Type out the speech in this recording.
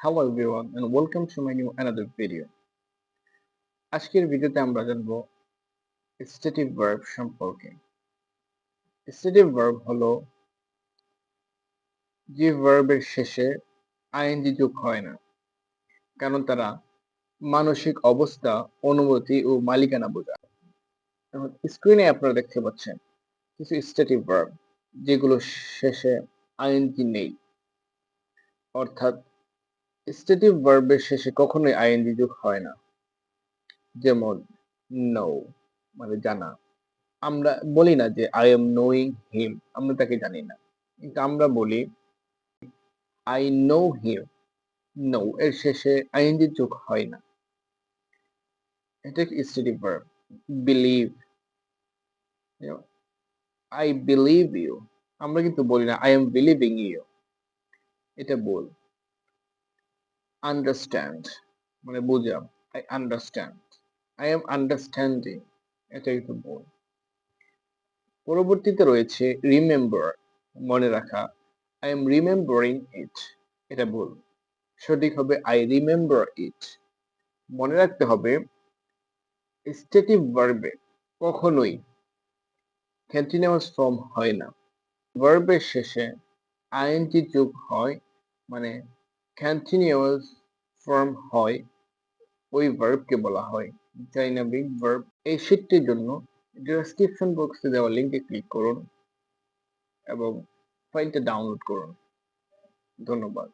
Hello everyone, and welcome to my new another video. আজকের ভিডিওতে আমরা জানব স্টেটিভ ভার্ব সম্পর্কে. স্টেটিভ ভার্ব হলো যে ভার্বের শেষে আইএনজি যোগ হয় না, কারণ তারা মানসিক অবস্থা অনুমতি ও মালিকানা বোঝায়। এখন স্ক্রিনে আপনারা দেখতে পাচ্ছেন কিছু স্টেটিভ ভার্ব যেগুলো শেষে আইএনজি নেই। অর্থাৎ স্টেটিভ ভার্বের শেষে কখনোই আইএনজি যোগ হয় না। যেমন নো মানে জানা। আমরা বলি না যে আই এম নোয়িং হিম আমরা তাকে জানি না। কিন্তু আমরা বলি আই নো হিম নো এর শেষে আইএনজি যোগ হয় না। এটা stative verb believe I believe you আমরা কিন্তু বলি না আই এম বিলিভিং ইউ এটা বল আন্ডারস্ট্যান্ড মানে বোঝা I understand I am understanding এটাই কিন্তু বল। পরবর্তীতে রয়েছে রিমেম্বার মনে রাখা। আই এম রিমেম্বারিং ইট এটা বল। সঠিক হবে আই রিমেম্বার ইট মনে রাখতে হবে স্টেটিভ ভার্বে কখনোই কন্টিনিউয়াস ফর্ম হয় না। ভার্বের শেষে আইএনজি যোগ হয় মানে কন্টিনিউয়াস ফর্ম হয়, ওই ভার্বকে বলা হয়। ডাইনামিক ভার্ব এই শীটটির জন্য ডিসক্রিপশন বক্সে দেওয়া লিঙ্কে ক্লিক করুন এবং ফাইলটা ডাউনলোড করুন। ধন্যবাদ।